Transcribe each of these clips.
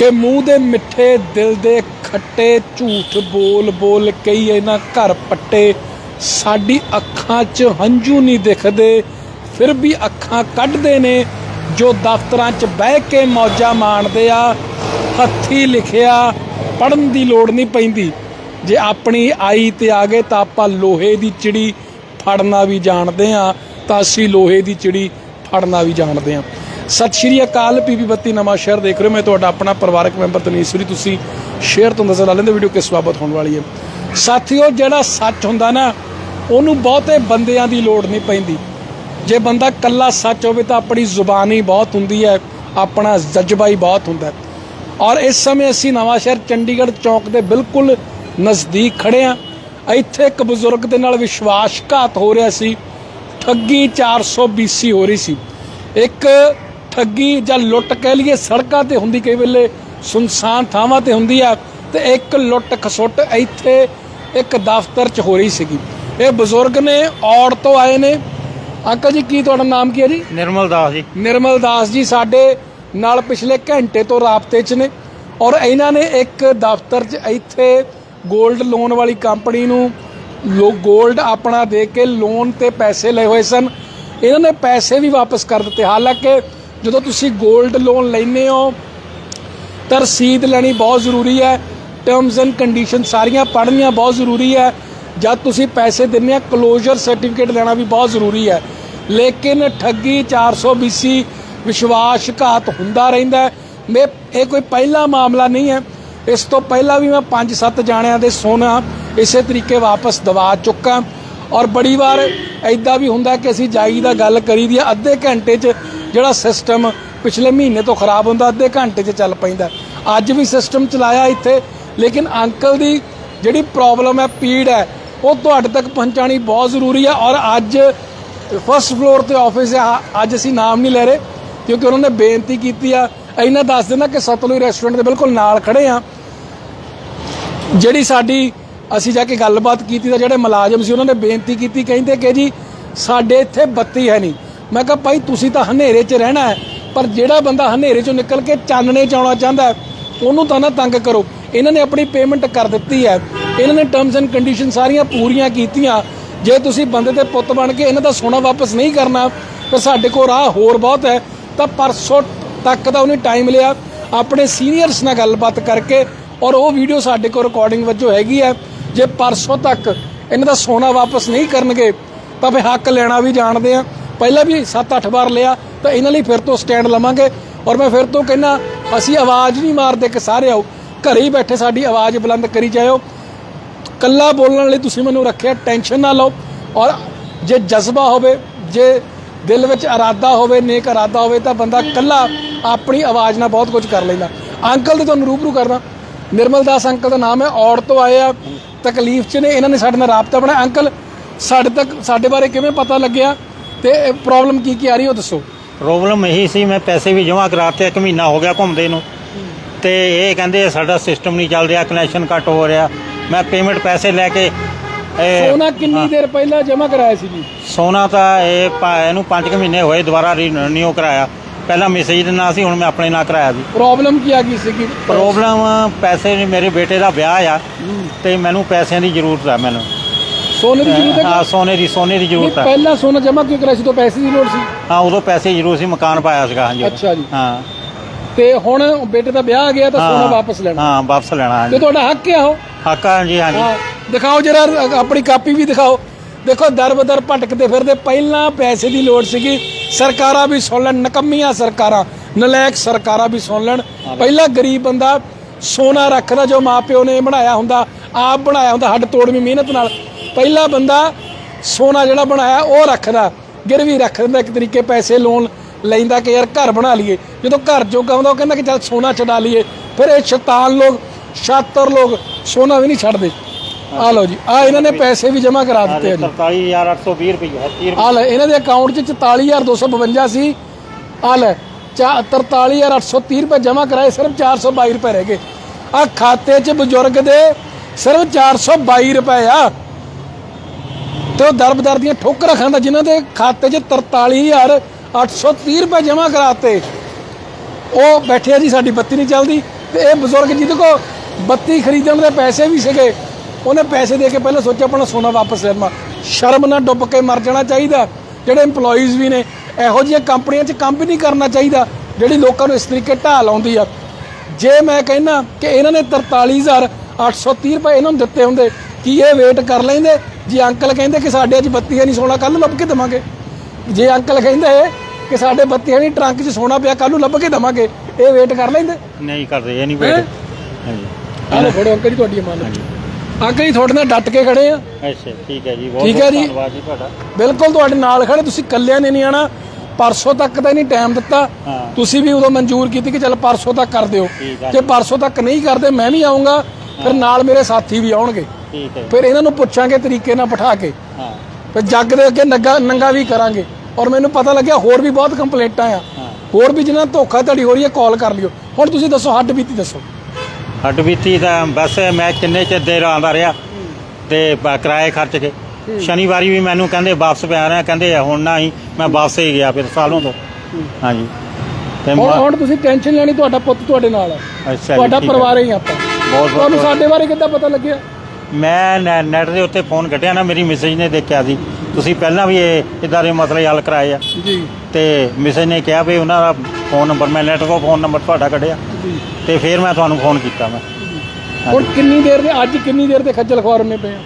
ਕਿ ਮੂੰਹ ਦੇ ਮਿੱਠੇ ਦਿਲ ਦੇ ਖੱਟੇ ਝੂਠ ਬੋਲ ਬੋਲ ਕਈ ਇਹਨਾਂ ਘਰ ਪੱਟੇ। ਸਾਡੀ ਅੱਖਾਂ 'ਚ ਹੰਝੂ ਨਹੀਂ ਦਿਖਦੇ, ਫਿਰ ਵੀ ਅੱਖਾਂ ਕੱਢਦੇ ਨੇ, ਜੋ ਦਫ਼ਤਰਾਂ 'ਚ ਬਹਿ ਕੇ ਮੌਜਾਂ ਮਾਣਦੇ ਆ, ਹੱਥੀ ਲਿਖਿਆ ਪੜਨ ਦੀ ਲੋੜ ਨਹੀਂ ਪੈਂਦੀ। ਜੇ ਆਪਣੀ ਆਈ ਤੇ ਆ ਗਏ ਤਾਂ ਆਪਾਂ ਲੋਹੇ ਦੀ ਚਿੜੀ ਫੜਨਾ ਵੀ ਜਾਣਦੇ ਆ, ਤਾਂ ਅਸੀਂ ਲੋਹੇ ਦੀ ਚਿੜੀ ਫੜਨਾ ਵੀ ਜਾਣਦੇ ਆ। ਸਤਿ ਸ਼੍ਰੀ ਅਕਾਲ ਪੀਪੀ ਬੱਤੀ ਨਵਾਂ ਸ਼ਹਿਰ ਦੇਖ ਰਹੇ ਹੋ। ਮੈਂ ਤੁਹਾਡਾ ਆਪਣਾ ਪਰਿਵਾਰਕ ਮੈਂਬਰ ਤਨੀਸ਼ਵਰੀ ਤੁਸੀਂ ਸ਼ੇਅਰ ਤੋਂ ਨਜ਼ਰ ਲਾ ਲੈਂਦੇ ਵੀਡੀਓ ਕਿਸ ਬਾਬਤ ਹੋਣ ਵਾਲੀ ਹੈ। ਸਾਥੀਓ, ਜਿਹੜਾ ਸੱਚ ਹੁੰਦਾ ਨਾ, ਉਹਨੂੰ ਬਹੁਤੇ ਬੰਦਿਆਂ ਦੀ ਲੋੜ ਨਹੀਂ ਪੈਂਦੀ। ਜੇ ਬੰਦਾ ਕੱਲਾ ਸੱਚ ਹੋਵੇ ਤਾਂ ਆਪਣੀ ਜ਼ੁਬਾਨ ਹੀ ਬਹੁਤ ਹੁੰਦੀ ਹੈ, ਆਪਣਾ ਜਜ਼ਬਾ ਹੀ ਬਹੁਤ ਹੁੰਦਾ ਔਰ ਇਸ ਸਮੇਂ ਅਸੀਂ ਨਵਾਂ ਸ਼ਹਿਰ ਚੰਡੀਗੜ੍ਹ ਚੌਕ ਦੇ ਬਿਲਕੁਲ ਨਜ਼ਦੀਕ ਖੜੇ ਆ ਇੱਥੇ ਇੱਕ ਬਜ਼ੁਰਗ ਦੇ ਨਾਲ ਵਿਸ਼ਵਾਸਘਾਤ ਹੋ ਰਿਹਾ ਸੀ। ਠੱਗੀ 420 ਹੋ ਰਹੀ ਸੀ। ਇੱਕ ਠੱਗੀ ਜਾਂ ਲੁੱਟ ਕਹਿ ਲਈਏ ਸੜਕਾਂ ਤੇ ਹੁੰਦੀ ਕਈ ਵੇਲੇ ਸੁਨਸਾਨ ਥਾਵਾਂ ਤੇ ਹੁੰਦੀ ਆ ਤੇ ਇੱਕ ਲੁੱਟ ਖਸੁੱਟ ਇੱਥੇ ਇੱਕ ਦਫ਼ਤਰ 'ਚ ਹੋ ਰਹੀ ਸੀਗੀ। ਇਹ ਬਜ਼ੁਰਗ ਨੇ ਔੜ ਤੋਂ ਆਏ ਨੇ। ਅੰਕਲ ਜੀ ਕੀ ਤੁਹਾਡਾ ਨਾਮ ਕੀ ਹੈ ਜੀ? ਨਿਰਮਲ ਦਾਸ ਜੀ। ਨਿਰਮਲ ਦਾਸ ਜੀ ਸਾਡੇ ਨਾਲ ਪਿਛਲੇ ਘੰਟੇ ਤੋਂ ਰਾਬਤੇ 'ਚ ਨੇ। ਔਰ ਇਹਨਾਂ ਨੇ ਇੱਕ ਦਫ਼ਤਰ 'ਚ ਇੱਥੇ 골ਡ ਲੋਨ ਵਾਲੀ ਕੰਪਨੀ ਨੂੰ ਲੋ 골ਡ ਆਪਣਾ ਦੇ ਕੇ ਲੋਨ ਤੇ ਪੈਸੇ ਲਏ ਹੋਏ ਸਨ। ਇਹਨਾਂ ਨੇ ਪੈਸੇ ਵੀ ਵਾਪਸ ਕਰ ਦਿੱਤੇ। ਹਾਲਾਂਕਿ ਜਦੋਂ ਤੁਸੀਂ 골ਡ ਲੋਨ ਲੈਨੇ ਹੋ, ਤਾਂ ਰਸੀਦ ਲੈਣੀ ਬਹੁਤ ਜ਼ਰੂਰੀ ਹੈ ਟਰਮਸ ਐਂਡ ਕੰਡੀਸ਼ਨ ਸਾਰੀਆਂ ਪੜ੍ਹਨੀਆਂ ਬਹੁਤ ਜ਼ਰੂਰੀ ਹੈ, ਜਦ ਤੁਸੀਂ ਪੈਸੇ ਦਿੰਦੇ ਆ ਕਲੋਜ਼ਰ ਸਰਟੀਫਿਕੇਟ ਲੈਣਾ ਵੀ ਬਹੁਤ ਜ਼ਰੂਰੀ ਹੈ। ਲੇਕਿਨ ਠੱਗੀ 420 ਵਿਸ਼ਵਾਸਘਾਤ ਹੁੰਦਾ ਰਹਿੰਦਾ ਹੈ। ਮੈਂ, ਇਹ ਕੋਈ ਪਹਿਲਾ ਮਾਮਲਾ ਨਹੀਂ ਹੈ। ਇਸ ਤੋਂ ਪਹਿਲਾਂ ਵੀ ਮੈਂ 5-7 ਜਾਣਿਆਂ ਦੇ ਸੋਨਾ ਇਸੇ ਤਰੀਕੇ ਵਾਪਸ ਦਵਾ ਚੁੱਕਾ। ਔਰ ਬੜੀ ਵਾਰ ਐਦਾਂ ਵੀ ਹੁੰਦਾ ਕਿ ਅਸੀਂ ਜਾਈ ਦਾ ਗੱਲ ਕਰੀ ਦੀ ਆ, ਅੱਧੇ ਘੰਟੇ 'ਚ ਜਿਹੜਾ ਸਿਸਟਮ ਪਿਛਲੇ ਮਹੀਨੇ ਤੋਂ ਖਰਾਬ ਹੁੰਦਾ ਅੱਧੇ ਘੰਟੇ 'ਚ ਚੱਲ ਪੈਂਦਾ। ਅੱਜ ਵੀ ਸਿਸਟਮ ਚਲਾਇਆ ਇੱਥੇ ਲੇਕਿਨ ਅੰਕਲ ਦੀ ਜਿਹੜੀ ਪ੍ਰੋਬਲਮ ਹੈ ਪੀੜ ਹੈ ਉਹ ਤੁਹਾਡੇ ਤੱਕ ਪਹੁੰਚਾਣੀ ਬਹੁਤ ਜ਼ਰੂਰੀ ਹੈ ਔਰ ਅੱਜ ਫਸਟ ਫਲੋਰ ਤੇ ਆਫਿਸ ਹੈ ਅੱਜ ਅਸੀਂ ਨਾਮ ਨਹੀਂ ਲੈ ਰਹੇ ਕਿਉਂਕਿ ਉਹਨਾਂ ਨੇ ਬੇਨਤੀ ਕੀਤੀ ਆ। ਇਹਨਾਂ ਦੱਸ ਦੇਣਾ ਕਿ ਸਤਲੁਜ ਰੈਸਟੋਰੈਂਟ ਦੇ ਬਿਲਕੁਲ ਨਾਲ ਖੜੇ ਆ। ਜਿਹੜੀ ਸਾਡੀ ਅਸੀਂ ਜਾ ਕੇ ਗੱਲਬਾਤ ਕੀਤੀ ਤਾਂ ਜਿਹੜੇ ਮੁਲਾਜ਼ਮ ਸੀ ਉਹਨਾਂ ਨੇ ਬੇਨਤੀ ਕੀਤੀ, ਕਹਿੰਦੇ ਕਿ ਜੀ ਸਾਡੇ ਇੱਥੇ ਬੱਤੀ ਹੈ ਨਹੀਂ। ਮੈਂ ਕਿਹਾ, ਭਾਈ, ਤੁਸੀਂ ਤਾਂ ਹਨੇਰੇ 'ਚ ਰਹਿਣਾ ਹੈ, ਪਰ ਜਿਹੜਾ ਬੰਦਾ ਹਨੇਰੇ 'ਚੋਂ ਨਿਕਲ ਕੇ ਚਾਨਣੇ 'ਚ ਆਉਣਾ ਚਾਹੁੰਦਾ ਉਹਨੂੰ ਤਾਂ ਨਾ ਤੰਗ ਕਰੋ। ਇਹਨਾਂ ਨੇ ਆਪਣੀ ਪੇਮੈਂਟ ਕਰ ਦਿੱਤੀ ਹੈ। ਇਹਨਾਂ ਨੇ ਟਰਮਸ ਐਂਡ ਕੰਡੀਸ਼ਨ ਸਾਰੀਆਂ ਪੂਰੀਆਂ ਕੀਤੀਆਂ। ਜੇ ਤੁਸੀਂ ਬੰਦੇ ਦੇ ਪੁੱਤ ਬਣ ਕੇ ਇਹਨਾਂ ਦਾ ਸੋਨਾ ਵਾਪਸ ਨਹੀਂ ਕਰਨਾ, ਤਾਂ ਸਾਡੇ ਕੋਲ ਰਾਹ ਹੋਰ ਬਹੁਤ ਹੈ। ਤਾਂ ਪਰਸੋਂ ਤੱਕ ਦਾ ਉਹਨੇ ਟਾਈਮ ਲਿਆ। ਆਪਣੇ ਸੀਨੀਅਰਸ ਨਾਲ ਗੱਲਬਾਤ ਕਰਕੇ ਔਰ ਉਹ ਵੀਡੀਓ ਸਾਡੇ ਕੋਲ ਰਿਕਾਰਡਿੰਗ ਵਜੋਂ ਹੈਗੀ ਹੈ। ਜੇ ਪਰਸੋਂ ਤੱਕ ਇਹਨਾਂ ਦਾ ਸੋਨਾ ਵਾਪਸ ਨਹੀਂ ਕਰਨਗੇ, ਤਾਂ ਫੇ ਹੱਕ ਲੈਣਾ ਵੀ ਜਾਣਦੇ ਆ। ਪਹਿਲਾਂ ਵੀ 7-8 ਵਾਰ ਲਿਆ, ਤਾਂ ਇਹਨਾਂ ਲਈ ਫਿਰ ਤੋਂ ਸਟੈਂਡ ਲਵਾਂਗੇ। ਔਰ ਮੈਂ ਫਿਰ ਤੋਂ ਕਹਿੰਨਾ ਅਸੀਂ ਆਵਾਜ਼ ਨਹੀਂ ਮਾਰਦੇ ਕਿ ਸਾਰੇ ਆਓ, ਘਰੇ ਹੀ ਬੈਠੇ ਸਾਡੀ ਆਵਾਜ਼ ਬੁਲੰਦ ਕਰੀ ਜਾਇਓ। ਕੱਲਾ ਬੋਲਣ ਲਈ ਤੁਸੀਂ ਮੈਨੂੰ ਰੱਖਿਆ, ਟੈਨਸ਼ਨ ਨਾ ਲਓ। ਔਰ ਜੇ ਜਜ਼ਬਾ ਹੋਵੇ, ਜੇ ਦਿਲ ਵਿੱਚ ਇਰਾਦਾ ਹੋਵੇ, ਨੇਕ ਇਰਾਦਾ ਹੋਵੇ, ਤਾਂ ਬੰਦਾ ਕੱਲਾ ਆਪਣੀ ਆਵਾਜ਼ ਨਾਲ ਬਹੁਤ ਕੁਝ ਕਰ ਲੈਂਦਾ। ਅੰਕਲ ਦੇ ਤੁਹਾਨੂੰ ਰੂਬਰੂ ਕਰਦਾ। ਨਿਰਮਲ ਦਾਸ ਅੰਕਲ ਦਾ ਨਾਮ ਹੈ, ਔੜ ਤੋਂ ਆਏ ਆ। ਤਕਲੀਫ 'ਚ ਨੇ ਇਹਨਾਂ ਨੇ ਸਾਡੇ ਨਾਲ ਰਾਬਤਾ ਬਣਾਇਆ। ਅੰਕਲ ਸਾਡੇ ਤੱਕ ਸਾਡੇ ਬਾਰੇ ਕਿਵੇਂ ਪਤਾ ਲੱਗਿਆ ਤੇ ਪ੍ਰੋਬਲਮ ਕੀ ਕੀ ਆ ਰਹੀ ਉਹ ਦੱਸੋ। ਪ੍ਰੋਬਲਮ ਇਹੀ ਸੀ ਮੈਂ ਪੈਸੇ ਵੀ ਜਮ੍ਹਾਂ ਕਰਾਤੇ ਇੱਕ ਮਹੀਨਾ ਹੋ ਗਿਆ ਘੁੰਮਦੇ ਨੂੰ। ਤੇ ਇਹ ਕਹਿੰਦੇ ਸਾਡਾ ਸਿਸਟਮ ਨਹੀਂ ਚੱਲ ਰਿਹਾ ਕਨੈਕਸ਼ਨ ਕੱਟ ਹੋ ਰਿਹਾ। ਮੈਂ ਪੇਮੈਂਟ ਪੈਸੇ ਲੈ ਕੇ ਸੋਨਾ ਕਿੰਨੀ ਦੇਰ ਪਹਿਲਾਂ ਜਮ੍ਹਾਂ ਕਰਾਇਆ ਸੀ ਜੀ? ਸੋਨਾ ਤਾਂ ਇਹ ਇਹਨੂੰ 5 ਮਹੀਨੇ ਹੋਏ ਦੁਬਾਰਾ ਰੀਨਿਊ ਕਰਾਇਆ। ਪਹਿਲਾਂ ਮੈਸੇਜ ਦੇ ਸੀ ਹੁਣ ਮੈਂ ਆਪਣੇ ਨਾਲ ਕਰਾਇਆ ਜੀ ਪ੍ਰੋਬਲਮ ਕੀ ਆ ਗਈ ਸੀਗੀ ਪ੍ਰੋਬਲਮ ਪੈਸੇ ਨੇ ਮੇਰੇ ਬੇਟੇ ਦਾ ਵਿਆਹ ਆ ਤੇ ਮੈਨੂੰ ਪੈਸਿਆਂ ਦੀ ਜ਼ਰੂਰਤ ਆ ਮੈਨੂੰ। ਸੋਨੇ ਦੀ ਜ਼ਰੂਰਤ ਹੈ ਹਾਂ ਸੋਨੇ ਦੀ ਸੋਨੇ ਦੀ ਜ਼ਰੂਰਤ ਆ। ਪਹਿਲਾਂ ਸੋਨਾ ਜਮ੍ਹਾਂ ਕਿਉਂ ਕਰਾਇਆ ਸੀ? ਤੋਂ ਪੈਸੇ ਦੀ ਲੋੜ ਸੀ। ਹਾਂ ਉਦੋਂ ਪੈਸੇ ਜ਼ਰੂਰ ਸੀ ਮਕਾਨ ਪਾਇਆ ਸੀਗਾ ਹਾਂਜੀ। ਅੱਛਾ ਜੀ। ਹਾਂ। ਤੇ ਹੁਣ ਬੇਟੇ ਦਾ ਵਿਆਹ ਆ ਗਿਆ ਤਾਂ ਸੋਨਾ ਹਾਂ, ਵਾਪਸ ਲੈਣਾ। ਹਾਂ ਵਾਪਸ ਲੈਣਾ ਤੇ ਹਾਂਜੀ ਤੁਹਾਡਾ ਹੱਕ ਹੈ ਉਹ? ਹੱਕ ਹਾਂਜੀ ਹਾਂ ਦਿਖਾਓ ਜਰਾ ਆਪਣੀ ਕਾਪੀ ਵੀ ਦਿਖਾਓ। ਦੇਖੋ ਦਰ ਬਦਰ ਭਟਕਦੇ ਫਿਰਦੇ ਪਹਿਲਾਂ ਪੈਸੇ ਦੀ ਲੋੜ ਸੀਗੀ ਸਰਕਾਰਾਂ ਵੀ ਸੁਣ ਲੈਣ ਨਕੰਮੀਆਂ ਸਰਕਾਰਾਂ ਨਲਾਇਕ ਸਰਕਾਰਾਂ ਵੀ ਸੁਣ ਲੈਣ। ਪਹਿਲਾਂ ਗਰੀਬ ਬੰਦਾ ਸੋਨਾ ਰੱਖਦਾ ਜੋ ਮਾਪਿਓ ਨੇ ਬਣਾਇਆ ਹੁੰਦਾ ਆਪ ਬਣਾਇਆ ਹੁੰਦਾ ਹੱਡ ਤੋੜਵੀਂ ਮਿਹਨਤ ਨਾਲ। ਪਹਿਲਾ ਬੰਦਾ ਸੋਨਾ ਜਿਹੜਾ ਬਣਾਇਆ ਉਹ ਰੱਖਦਾ ਗਿਰਵੀ ਰੱਖ ਦਿੰਦਾ ਇੱਕ ਤਰੀਕੇ ਪੈਸੇ ਲੋਨ ਲੈਂਦਾ ਕਿ ਯਾਰ ਘਰ ਬਣਾ ਲਈਏ। ਜਦੋਂ ਘਰ ਜੋਗਾ ਹੁੰਦਾ ਉਹ ਕਹਿੰਦਾ ਕਿ ਚੱਲ ਸੋਨਾ ਛਡਾ ਲਈਏ। ਫਿਰ ਇਹ ਸ਼ੈਤਾਨ ਲੋਕ ਸ਼ਾਤਰ ਲੋਕ ਸੋਨਾ ਵੀ ਨਹੀਂ ਛੱਡਦੇ। ਆ ਲਓ ਜੀ ਆ ਇਹਨਾਂ ਨੇ ਪੈਸੇ ਵੀ ਜਮ੍ਹਾਂ ਕਰਾ ਦਿੱਤੇ ਆ ਜੀ। 43820 ਰੁਪਏ 30 ਆ ਲੈ ਇਹਨਾਂ ਦੇ ਅਕਾਊਂਟ 'ਚ 44252 ਸੀ ਆ ਲੈ ਚਾ- 43830 ਰੁਪਏ ਜਮ੍ਹਾਂ ਕਰਾਏ ਸਿਰਫ 422 ਰੁਪਏ ਰਹਿ ਗਏ। ਆ ਖਾਤੇ 'ਚ ਬਜ਼ੁਰਗ ਦੇ ਸਿਰਫ 422 ਰੁਪਏ ਆ। ਤੇ ਉਹ ਦਰਬਦਰ ਦੀਆਂ ਠੋਕਰਾਂ ਖਾਂਦਾ ਜਿਨ੍ਹਾਂ ਦੇ ਖਾਤੇ 'ਚ 43830 ਰੁਪਏ ਜਮ੍ਹਾਂ ਕਰਾਤੇ। ਉਹ ਬੈਠੇ ਆ ਜੀ ਸਾਡੀ ਬੱਤੀ ਨਹੀਂ ਚੱਲਦੀ। ਤੇ ਇਹ ਬਜ਼ੁਰਗ ਜਿਹਦੇ ਕੋ ਬੱਤੀ ਖਰੀਦਣ ਦੇ ਪੈਸੇ ਵੀ ਸੀਗੇ ਉਹਨੇ ਪੈਸੇ ਦੇ ਕੇ ਪਹਿਲਾਂ ਸੋਚਿਆ ਆਪਣਾ ਸੋਨਾ ਵਾਪਸ ਲੈ ਲਵਾਂ। ਸ਼ਰਮ ਨਾਲ ਡੁੱਬ ਕੇ ਮਰ ਜਾਣਾ ਚਾਹੀਦਾ। ਜਿਹੜੇ EMPLOYEES ਵੀ ਨੇ ਇਹੋ ਜਿਹੀਆਂ ਕੰਪਨੀਆਂ 'ਚ ਕੰਮ ਵੀ ਨਹੀਂ ਕਰਨਾ ਚਾਹੀਦਾ ਜਿਹੜੀ ਲੋਕਾਂ ਨੂੰ ਇਸ ਤਰੀਕੇ ਢਾਹ ਲਾਉਂਦੀ ਆ। ਜੇ ਮੈਂ ਕਹਿੰਨਾ ਕਿ ਇਹਨਾਂ ਨੇ 43830 ਰੁਪਏ ਇਹਨਾਂ ਨੂੰ ਦਿੱਤੇ ਹੁੰਦੇ ਕੀ ਇਹ ਵੇਟ ਕਰ ਲੈਂਦੇ? ਜੇ ਅੰਕਲ ਕਹਿੰਦੇ ਕਿ ਸਾਡੇ ਅੱਜ ਬੱਤੀਆਂ ਨਹੀਂ ਸੋਨਾ ਕੱਲ ਲੱਭ ਕੇ ਦਵਾਂਗੇ। ਜੇ ਅੰਕਲ ਕਹਿੰਦੇ ਕਿ ਸਾਡੇ ਬੱਤੀਆਂ ਨਹੀਂ ਟਰੰਕ 'ਚ ਸੋਨਾ ਪਿਆ ਕੱਲ ਨੂੰ ਲੱਭ ਕੇ ਦਵਾਂਗੇ ਇਹ ਵੇਟ ਕਰ ਲੈਂਦੇ? ਨਹੀਂ ਕਰਦੇ ਇਹ ਨਹੀਂ? ਵੇਟ ਹਾਂਜੀ। ਆ ਲਓ ਫੜੋ ਅੰਕਲ ਜੀ ਤੁਹਾਡੀ ਮੰਨ ਅੰਕਲ ਜੀ ਤੁਹਾਡੇ ਨਾਲ ਡਟ ਕੇ ਖੜੇ ਆ। ਅੱਛਾ ਠੀਕ ਹੈ ਜੀ ਬਹੁਤ ਠੀਕ ਹੈ ਬਹੁਤ ਜੀ। ਧੰਨਵਾਦ ਜੀ ਤੁਹਾਡਾ। ਬਿਲਕੁਲ ਤੁਹਾਡੇ ਨਾਲ ਖੜੇ ਤੁਸੀਂ ਇਕੱਲਿਆਂ ਨੇ ਨਹੀਂ ਆਣਾ ਪਰਸੋਂ ਤੱਕ ਤਾਂ ਨਹੀਂ ਟਾਈਮ ਦਿੱਤਾ। ਹਾਂ। ਤੁਸੀਂ ਵੀ ਉਦੋਂ ਮਨਜ਼ੂਰ ਕੀਤੀ ਕਿ ਚੱਲ ਪਰਸੋਂ ਤੱਕ ਕਰ ਦਿਓ। ਠੀਕ ਆ। ਜੇ। ਪਰਸੋਂ ਤੱਕ ਨਹੀਂ ਕਰਦੇ ਮੈਂ ਵੀ ਆਉਂਗਾ ਫਿਰ ਨਾਲ ਮੇਰੇ ਸਾਥੀ ਵੀ ਆਉਣਗੇ। ਠੀਕ ਹੈ ਜੀ। ਫਿਰ ਇਹਨਾਂ ਨੂੰ ਪੁੱਛਾਂਗੇ ਤਰੀਕੇ ਨਾਲ ਬਿਠਾ ਕੇ। ਹਾਂ। ਫਿਰ ਜੱਗ ਦੇ ਅੱਗੇ ਨੰਗਾ ਨੰਗਾ ਵੀ ਕਰਾਂਗੇ। ਔਰ ਮੈਨੂੰ ਪਤਾ ਲੱਗਿਆ ਹੋਰ ਵੀ ਬਹੁਤ ਕੰਪਲੇਂਟਾਂ ਆ। ਹਾਂ। ਹੋਰ ਵੀ ਜਿਹਨਾਂ ਨਾਲ ਧੋਖਾਧੜੀ ਹੋ ਰਹੀ ਹੈ ਕਾਲ ਕਰ ਲਿਓ। ਹੁਣ ਤੁਸੀਂ ਦੱਸੋ ਹੱਡ ਬੀਤੀ ਦੱਸੋ। ਹੱਡ ਬੀਤੀ ਦਾ ਬਸ ਮੈਂ ਕਿੰਨੇ ਚਿਰ ਦੇਰ ਆਉਂਦਾ ਰਿਹਾ ਤੇ ਕਿਰਾਏ ਖਰਚ ਕੇ। ਸ਼ਨੀਵਾਰੀ ਵੀ ਮੈਨੂੰ ਕਹਿੰਦੇ ਵਾਪਸ ਪਿਆ ਰਿਹਾ ਕਹਿੰਦੇ ਹੁਣ ਨਾ ਹੀ ਮੈਂ ਵਾਪਸ ਹੀ ਗਿਆ ਫਿਰ ਸਾਲੋਂ ਤੋਂ। ਹਾਂਜੀ। ਤੇ ਹੁਣ ਮ- ਹੁਣ ਤੁਸੀਂ ਟੈਨਸ਼ਨ ਲੈਣੀ ਤੁਹਾਡਾ ਪੁੱਤ ਤੁਹਾਡੇ ਨਾਲ ਹੈ ਅੱਛਾ ਜੀ, ਤੁਹਾਡਾ ਠੀਕ ਹੈ। ਪਰਿਵਾਰ ਹੀ ਆਪਾਂ ਬਹੁਤ ਤੁਹਾਨੂੰ ਬਹੁਤ ਸਾਡੇ ਬਾਰੇ ਕਿੱਦਾਂ ਪਤਾ ਲੱਗਿਆ? ਮੈਂ ਨੈ- ਨੈਟ ਦੇ ਉੱਤੇ ਫੋਨ ਕੱਢਿਆ ਨਾ ਮੇਰੀ ਮੈਸੇਜ ਨੇ ਦੇਖਿਆ ਸੀ। ਤੁਸੀਂ ਪਹਿਲਾਂ ਵੀ ਇਹ ਇਦਾਂ ਦੇ ਮਸਲੇ ਹੱਲ ਕਰਾਏ ਆ। ਜੀ। ਤੇ ਮੈਸੇਜ ਨੇ ਕਿਹਾ ਵੀ ਉਹਨਾਂ ਦਾ ਫੋਨ ਨੰਬਰ ਮੈਂ ਨੈਟ ਤੋਂ ਫੋਨ ਨੰਬਰ ਤੁਹਾਡਾ ਕੱਢਿਆ। ਤੇ ਫਿਰ ਮੈਂ ਤੁਹਾਨੂੰ ਫੋਨ ਕੀਤਾ ਮੈਂ। ਹੁਣ ਕਿੰਨੀ ਦੇਰ ਦੇ ਅੱਜ ਕਿੰਨੀ ਦੇਰ ਦੇ ਖੱਜਲ ਖੁਆਰ ਹੁੰਨੇ ਪਏ ਆ?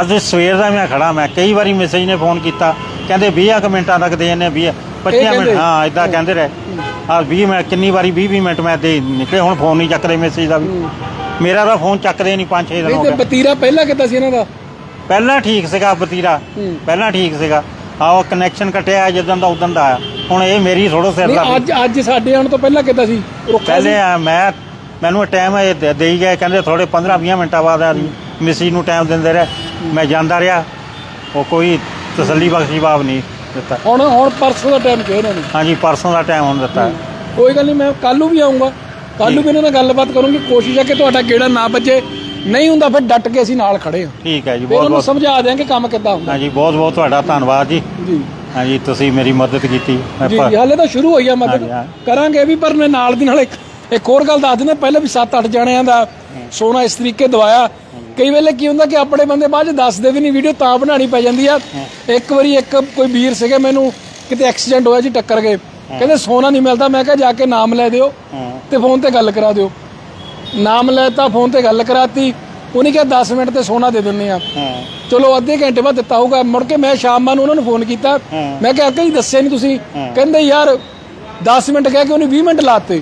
ਅੱਜ ਸਵੇਰ ਦਾ ਮੈਂ ਖੜਾ ਮੈਂ ਕਈ ਵਾਰੀ ਮੈਸੇਜ ਨੇ ਫੋਨ ਕੀਤਾ। ਕਹਿੰਦੇ 20 ਕੁ ਮਿੰਟਾਂ ਤੱਕ ਦੇ ਜੰਨੇ 20 25 ਕਹਿੰਦੇ? ਮਿੰਟ ਹਾਂ ਇਦਾਂ ਕਹਿੰਦੇ ਰਹੇ। ਆ 20 ਮਿੰਟ ਕਿੰਨੀ ਵਾਰੀ 20 20 ਮਿੰਟ ਮੈਂ ਦੇ ਨਿਕਲੇ ਹੁਣ ਫੋਨ ਨਹੀਂ ਚੱਕਦੇ ਮੈਸੇਜ ਦਾ ਵੀ। ਮੇਰਾ ਤਾਂ ਫੋਨ ਚੱਕਦੇ ਨਹੀਂ 5 6 ਦਿਨ ਨਹੀਂ ਹੋ ਤੇ ਗਏ। ਬਤੀਰਾ ਪਹਿਲਾਂ ਕਿੱਦਾਂ ਸੀ ਇਹਨਾਂ ਦਾ? ਪਹਿਲਾਂ ਠੀਕ ਸੀਗਾ ਬਤੀਰਾ। ਹੂੰ। ਪਹਿਲਾਂ ਠੀਕ ਸੀਗਾ। ਆਹ ਕਨੈਕਸ਼ਨ ਕੱਟਿਆ ਜਦੋਂ ਦਾ ਉਦੋਂ ਦਾ ਆਇਆ। ਹੁਣ ਇਹ ਮੇਰੀ ਥੋੜੋ ਸਿਰ ਦਾ ਅੱਜ ਅੱਜ ਸਾਡੇ ਆਉਣ ਤੋਂ ਪਹਿਲਾਂ ਕਿੱਦਾਂ ਸੀ? ਰੁੱਖਾ ਪਹਿਲੇ ਆ, ਮੈਂ ਮੈਨੂੰ ਟਾਈਮ ਇਹ ਦੇ- ਦੇਈ ਗਏ ਕਹਿੰਦੇ ਥੋੜੇ 15 20 ਮਿੰਟਾਂ ਬਾਅਦ ਆ ਮੈਸੇਜ ਨੂੰ ਟਾਈਮ ਦਿੰਦੇ ਰਹੇ। ਮੈਂ ਜਾਂਦਾ ਰਿਹਾ। ਉਹ ਕੋਈ ਤਸੱਲੀ ਬਖਸ਼ੀ ਬਾਬ ਨਹੀਂ ਦਿੱਤਾ। ਹੁਣ ਹੁਣ ਪਰਸੋਂ ਦਾ ਟਾਈਮ ਕਿਹਾ ਇਹਨਾਂ ਨੇ। ਹਾਂਜੀ ਪਰਸੋਂ ਦਾ ਟਾਈਮ ਹੁਣ ਦਿੱਤਾ। ਕੋਈ ਗੱਲ ਨਹੀਂ ਮੈਂ ਕੱਲ ਨੂੰ ਵੀ ਆਉਂਗਾ ਕੱਲ ਨੂੰ ਵੀ ਇਹਨਾਂ ਨਾਲ ਗੱਲਬਾਤ ਕਰੂੰਗੀ। ਕੋਸ਼ਿਸ਼ ਹੈ ਕਿ ਤੁਹਾਡਾ ਗੇੜਾ ਨਾ ਵੱਜੇ। ਨਹੀਂ ਹੁੰਦਾ ਫਿਰ ਡਟ ਕੇ ਅਸੀਂ ਨਾਲ ਖੜੇ ਹਾਂ। ਠੀਕ ਹੈ ਜੀ ਫਿਰ ਬਹੁਤ ਉਹਨੂੰ ਬਹੁਤ ਸਮਝਾ ਦਿਆਂਗੇ ਕੰਮ ਕਿੱਦਾਂ ਹੁੰਦਾ। ਹਾਂਜੀ ਬਹੁਤ ਬਹੁਤ ਤੁਹਾਡਾ ਧੰਨਵਾਦ ਜੀ। ਜੀ। ਹਾਂਜੀ ਤੁਸੀਂ ਮੇਰੀ ਮਦਦ ਕੀਤੀ। ਮੈਂ ਜੀ ਹਾਲੇ ਤਾਂ ਸ਼ੁਰੂ ਹੋਈ ਆ ਮਦਦ। ਹਾਂਜੀ, ਹਾਂ। ਕਰਾਂਗੇ ਵੀ ਪਰ ਮੈਂ ਨਾਲ ਦੀ ਨਾਲ ਇੱਕ ਇੱਕ ਹੋਰ ਗੱਲ ਦੱਸ ਦਿੰਦਾ। ਪਹਿਲਾਂ ਵੀ 7-8 ਜਣਿਆਂ ਦਾ ਸੋਨਾ ਇਸ ਤਰੀਕੇ ਦਵਾਇਆ। ਕਈ ਵੇਲੇ ਕੀ ਹੁੰਦਾ ਕਿ ਆਪਣੇ ਬੰਦੇ ਬਾਅਦ ਚ ਦੱਸਦੇ ਵੀ ਨਹੀਂ ਵੀਡੀਓ ਤਾਂ ਬਣਾਣੀ ਪੈ ਜਾਂਦੀ ਆ। ਇੱਕ ਵਾਰੀ ਇੱਕ ਕੋਈ ਵੀਰ ਸੀਗੇ ਮੈਨੂੰ ਕਿਤੇ ਐਕਸੀਡੈਂਟ ਹੋਇਆ ਜੀ ਟੱਕਰ ਗਏ। ਕਹਿੰਦੇ ਸੋਨਾ ਨਹੀਂ ਮਿਲਦਾ। ਮੈਂ ਕਿਹਾ ਜਾ ਕੇ ਨਾਮ ਲੈ ਦਿਓ ਹਾਂ। ਤੇ ਫੋਨ ਤੇ ਗੱਲ ਕਰਾ ਦਿਓ। ਨਾਮ ਲੈਤਾ ਫੋਨ ਤੇ ਗੱਲ ਕਰਾਤੀ। ਉਹਨੇ ਕਿਹਾ 10 ਮਿੰਟ ਤੇ ਸੋਨਾ ਦੇ ਦਿੰਨੇ ਆ। ਹਾਂ। ਚਲੋ ਅੱਧੇ ਘੰਟੇ ਬਾਅਦ ਦਿੱਤਾ ਹੋਊਗਾ। ਮੁੜ ਕੇ ਮੈਂ ਸ਼ਾਮ ਨੂੰ ਉਹਨਾਂ ਨੂੰ ਫੋਨ ਕੀਤਾ। ਮੈਂ ਕਿਹਾ ਕਈ ਦੱਸਿਆ ਨਹੀਂ ਤੁਸੀਂ। ਕਹਿੰਦੇ ਯਾਰ 10 ਮਿੰਟ ਕਹਿ ਕੇ ਉਹਨੇ 20 ਮਿੰਟ ਲਾਤੇ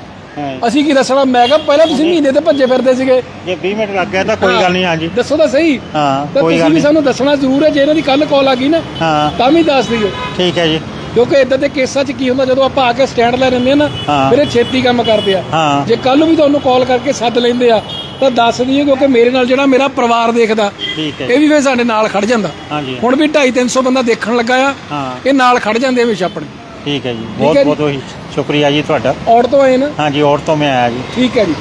ਅਸੀਂ ਕੀ ਦੱਸਣਾ? ਮੈਂ ਕਿਹਾ ਪਹਿਲਾਂ ਤੁਸੀਂ ਮਹੀਨੇ ਤੇ ਭੱਜੇ ਫਿਰਦੇ ਸੀਗੇ। ਜੇ 20 ਮਿੰਟ ਲੱਗ ਗਿਆ ਤਾਂ ਕੋਈ ਗੱਲ ਨਹੀਂ ਹਾਂਜੀ। ਦੱਸੋ ਤਾਂ ਸਹੀ। ਹਾਂ ਕੋਈ ਤੁਸੀਂ ਗੱਲ ਨਹੀਂ ਸਾਨੂੰ ਦੱਸਣਾ ਜ਼ਰੂਰ ਹੈ। ਜੇ ਇਹਨਾਂ ਦੀ ਕੱਲ ਕਾਲ ਆ ਗਈ ਨਾ ਹਾਂ। ਤਾਂ ਵੀ ਦੱਸ ਦਿਓ। ਠੀਕ ਹੈ ਜੀ। ਕਿਉਂਕਿ ਇਦਾਂ ਦੇ ਕੇਸਾਂ 'ਚ ਕੀ ਹੁੰਦਾ ਜਦੋਂ ਆਪਾਂ ਆ ਕੇ ਸਟੈਂਡ ਲੈ ਲੈਂਦੇ ਆ ਨਾ ਹਾਂ। ਫਿਰ ਇਹ ਛੇਤੀ ਕੰਮ ਕਰਦੇ ਆ। ਹਾਂ। ਜੇ ਕੱਲ ਨੂੰ ਵੀ ਤੁਹਾਨੂੰ ਕਾਲ ਕਰਕੇ ਸੱਦ ਲੈਂਦੇ ਆ ਤਾਂ ਦੱਸ ਦਈਏ ਕਿਉਂਕਿ ਮੇਰੇ ਨਾਲ ਜਿਹੜਾ ਮੇਰਾ ਪਰਿਵਾਰ ਦੇਖਦਾ ਠੀਕ ਹੈ ਇਹ ਵੀ ਫਿਰ ਸਾਡੇ ਨਾਲ ਖੜ ਜਾਂਦਾ। ਹਾਂਜੀ। ਹੁਣ ਵੀ 2.5 300 ਬੰਦਾ ਦੇਖਣ ਲੱਗਾ ਆ ਹਾਂ। ਇਹ ਨਾਲ ਖੜ ਜਾਂਦੇ ਹਮੇਸ਼ਾ ਆਪਣੇ। ਠੀਕ ਹੈ ਜੀ। ਹੈ ਬਹੁਤ ਜੀ। ਬਹੁਤ ਉਹੀ ਸ਼ੁਕਰੀਆ ਜੀ ਤੁਹਾਡਾ। ਔਰ ਤੋਂ ਆਏ ਨਾ। ਹਾਂਜੀ ਔਰ ਤੋਂ ਮੈਂ ਆਇਆ ਜੀ। ਠੀਕ ਹੈ ਜੀ।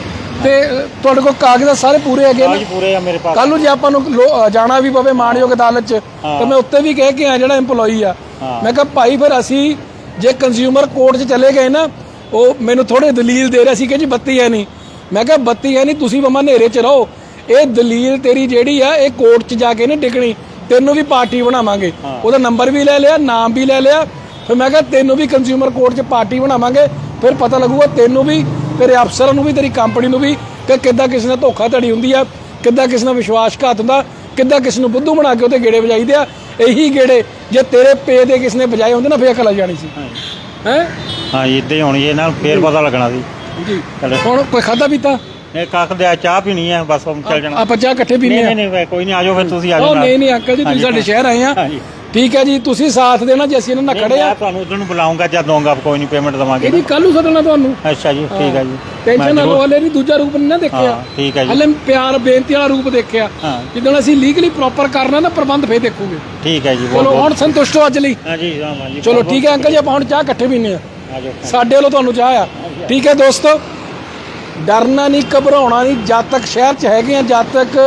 ਤੇ ਅ, ਤੁਹਾਡੇ ਕੋਲ ਕਾਗਜ਼ਾਤ ਸਾਰੇ ਪੂਰੇ ਹੈਗੇ ਨਾ? ਕਾਗਜ਼ ਪੂਰੇ ਆ ਮੇਰੇ ਪਾਸ। ਕੱਲ ਨੂੰ ਜੇ ਆਪਾਂ ਨੂੰ ਲੋ- ਅ, ਜਾਣਾ ਵੀ ਪਵੇ ਮਾਣਯੋਗ ਅਦਾਲਤ 'ਚ ਤਾਂ ਮੈਂ ਉੱਤੇ ਵੀ ਕਹਿ ਕੇ ਆ ਜਿਹੜਾ EMPLOYEE ਆ। ਹਾਂ। ਮੈਂ ਕਿਹਾ ਭਾਈ ਫਿਰ ਅਸੀਂ ਜੇ ਕੰਜ਼ਿਊਮਰ ਕੋਰਟ 'ਚ ਚਲੇ ਗਏ ਨਾ ਉਹ ਮੈਨੂੰ ਥੋੜੇ ਦਲੀਲ ਦੇ ਰਿਹਾ ਸੀ ਕਿ ਜੀ ਬੱਤੀ ਹੈ ਨਹੀਂ। ਮੈਂ ਕਿਹਾ ਬੱਤੀ ਹੈ ਨਹੀਂ ਤੁਸੀਂ ਮਮਾ ਹਨੇਰੇ 'ਚ ਰਹੋ। ਇਹ ਦਲੀਲ ਤੇਰੀ ਜਿਹੜੀ ਆ ਇਹ ਕੋਰਟ 'ਚ ਜਾ ਕੇ ਨਹੀਂ ਟਿਕਣੀ। ਤੈਨੂੰ ਵੀ ਪਾਰਟੀ ਬਣਾਵਾਂਗੇ। ਉਹਦਾ ਨੰਬਰ ਵੀ ਲੈ ਲਿਆ ਨਾਮ ਵੀ ਲੈ ਲਿਆ। ਫਿਰ ਮੈਂ ਕਿਹਾ ਤੈਨੂੰ ਵੀ ਕੰਜ਼ਿਊਮਰ ਕੋਰਟ 'ਚ ਪਾਰਟੀ ਬਣਾਵਾਂਗੇ। ਫਿਰ ਪਤਾ ਲੱਗੂਗਾ ਤੈਨੂੰ ਵੀ ਤੇਰੇ ਅਫਸਰਾਂ ਨੂੰ ਵੀ ਤੇਰੀ ਕੰਪਨੀ ਨੂੰ ਵੀ ਕਿ ਕਿੱਦਾਂ ਕਿਸੇ ਨਾਲ ਧੋਖਾਧੜੀ ਹੁੰਦੀ ਆ ਕਿੱਦਾਂ ਕਿਸੇ ਨਾਲ ਵਿਸ਼ਵਾਸਘਾਤ ਹੁੰਦਾ। ਕਿੱਦਾਂ ਕਿਸੇ ਨੂੰ ਬੁੱਧੂ ਬਣਾ ਕੇ ਉਹਦੇ ਗੇੜੇ ਵਜਾਈਦੇ ਆ? ਇਹੀ ਗੇੜੇ ਜੇ ਤੇਰੇ ਪੇ ਦੇ ਕਿਸੇ ਨੇ ਵਜਾਏ ਹੁੰਦੇ ਨਾ ਫੇਰ ਅਕਲ ਆ ਜਾਣੀ ਸੀ। ਹੈ? ਹਾਂ ਇਦਾਂ ਹੀ ਹੋਣੀ ਇਹਨਾਂ ਫੇਰ ਪਤਾ ਲੱਗਣਾ ਸੀ। ਜੀ। ਹੁਣ ਕੋਈ ਖਾਦਾ ਪੀਤਾ? ਇਹ ਕੱਖ ਦੇ ਚਾਹ ਪੀਣੀ ਹੈ ਬਸ ਹੁਣ ਚੱਲ ਜਾਣਾ। ਆਪਾਂ ਚਾਹ ਇਕੱਠੇ ਨਹੀਂ ਆ। ਨਹੀਂ ਨਹੀਂ ਕੋਈ ਨਹੀਂ ਆਜੋ ਫਿਰ ਤੁਸੀਂ ਆਜੋ। ਨਹੀਂ ਨਹੀਂ ਅੰਕਲ ਜੀ ਤੁਸੀਂ ਸਾਡੇ ਸ਼ਹਿਰ ਆਏ ਆ। ਠੀਕ ਹੈ ਜੀ ਤੁਸੀਂ ਸਾਥ ਦੇਣਾ ਜੇ ਅਸੀਂ ਇਹਨਾਂ ਨਾਲ ਖੜੇ ਆ। ਮੈਂ ਤੁਹਾਨੂੰ ਉਦੋਂ ਨੂੰ ਬੁਲਾਉਂਗਾ ਜਦ ਦਊਂਗਾ ਕੋਈ ਨਹੀਂ ਪੇਮੈਂਟ ਦਵਾਂਗੇ ਇਹਦੀ ਕੱਲ ਨੂੰ ਸੱਦਣਾ ਤੁਹਾਨੂੰ। ਅੱਛਾ ਜੀ ਠੀਕ ਹੈ ਜੀ। ਟੈਨਸ਼ਨ ਨਾ ਲਓ ਹਲੇ ਨਹੀਂ ਦੂਜਾ ਰੂਪ ਨਹੀਂ ਨਾ ਦੇਖਿਆ। ਹਾਂ ਠੀਕ ਹੈ ਜੀ। ਹਲੇ ਪਿਆਰ ਬੇਨਤੀ ਵਾਲਾ ਰੂਪ ਦੇਖਿਆ। ਹਾਂ। ਜਿੱਦਣ ਅਸੀਂ ਲੀਗਲੀ ਪ੍ਰੋਪਰ ਕਰਨਾ ਨਾ ਪ੍ਰਬੰਧ ਫੇਰ ਦੇਖੂਗੇ। ਠੀਕ ਹੈ ਜੀ ਚਲੋ ਹੁਣ ਸੰਤੁਸ਼ਟ ਹੋ ਅੱਜ ਲਈ। ਹਾਂ ਹਾਂ ਜੀ ਚਲੋ ਠੀਕ ਹੈ ਅੰਕਲ ਜੀ ਆਪਾਂ ਹੁਣ ਚਾਹ ਇਕੱਠੇ ਪੀਨੇ ਆ ਸਾਡੇ ਵੱਲੋਂ ਤੁਹਾਨੂੰ ਚਾਹ ਆ। ਠੀਕ ਹੈ ਦੋਸਤੋ। ਡਰਨਾ ਨਹੀਂ ਘਬਰਾਉਣਾ ਨਹੀਂ ਜਦ ਤੱਕ ਸ਼ਹਿਰ 'ਚ ਹੈਗੇ ਆ ਜਦ ਤੱਕ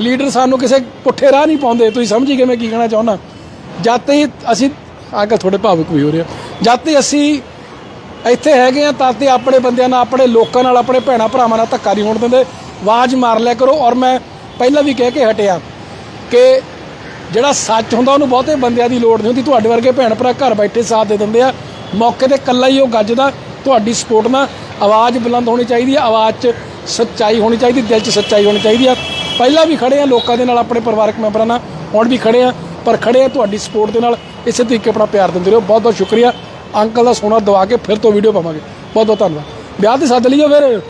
ਲੀਡਰ ਸਾਨੂੰ ਕਿਸੇ ਪੁੱਠੇ ਰਾਹ ਨਹੀਂ ਪਾਉਂਦੇ। ਤੁਸੀਂ ਸਮਝੀ ਕਿ ਮੈਂ ਕੀ ਕਹਿਣਾ ਚਾਹੁੰਦਾ? ਜਦ ਤੇ ਅਸੀਂ ਅੰਕਲ ਥੋੜੇ ਭਾਵੁਕ ਵੀ ਹੋ ਰਿਹਾ ਜਦ ਤੇ ਅਸੀਂ ਇੱਥੇ ਹੈਗੇ ਆ ਤਾਂ ਤੇ ਆਪਣੇ ਬੰਦਿਆਂ ਨਾਲ, ਆਪਣੇ ਲੋਕਾਂ ਨਾਲ, ਆਪਣੇ ਭੈਣਾ ਭਰਾਵਾਂ ਨਾਲ ਧੱਕਾ ਨਹੀਂ ਹੋਣ ਦਿੰਦੇ। ਆਵਾਜ਼ ਮਾਰ ਲਿਆ ਕਰੋ। ਔਰ ਮੈਂ ਪਹਿਲਾਂ ਵੀ ਕਹਿ ਕੇ ਹਟਿਆ ਕਿ ਜਿਹੜਾ ਸੱਚ ਹੁੰਦਾ, ਉਹਨੂੰ ਬਹੁਤੇ ਬੰਦਿਆਂ ਦੀ ਲੋੜ ਨਹੀਂ ਹੁੰਦੀ। ਤੁਹਾਡੇ ਵਰਗੇ ਭੈਣ ਭਰਾ ਘਰ ਬੈਠੇ ਸਾਥ ਦੇ ਦਿੰਦੇ ਆ। ਮੌਕੇ ਤੇ ਇਕੱਲਾ ਹੀ ਉਹ ਗੱਜਦਾ ਤੁਹਾਡੀ ਸਪੋਰਟ ਨਾਲ ਆਵਾਜ਼ ਬੁਲੰਦ ਹੋਣੀ ਚਾਹੀਦੀ ਆ। ਆਵਾਜ਼ 'ਚ ਸੱਚਾਈ ਹੋਣੀ ਚਾਹੀਦੀ, ਦਿਲ 'ਚ ਸੱਚਾਈ ਹੋਣੀ ਚਾਹੀਦੀ ਆ। ਪਹਿਲਾਂ ਵੀ ਖੜੇ ਆ, ਲੋਕਾਂ ਦੇ ਨਾਲ, ਆਪਣੇ ਪਰਿਵਾਰਕ ਮੈਂਬਰਾਂ ਨਾਲ। ਹੁਣ ਵੀ ਖੜੇ ਆ। ਪਰ ਖੜੇ ਆ ਤੁਹਾਡੀ ਸਪੋਰਟ ਦੇ ਨਾਲ, ਇਸੇ ਤਰੀਕੇ ਆਪਣਾ ਪਿਆਰ ਦਿੰਦੇ ਰਹੋ। ਬਹੁਤ ਬਹੁਤ ਸ਼ੁਕਰੀਆ। ਅੰਕਲ ਦਾ ਸੋਨਾ ਦਵਾ ਕੇ ਫਿਰ ਤੋਂ ਵੀਡੀਓ ਪਾਵਾਂਗੇ। ਬਹੁਤ ਬਹੁਤ ਧੰਨਵਾਦ। ਵਿਆਹ ਤੇ ਸੱਦ ਲਈਓ ਫਿਰ।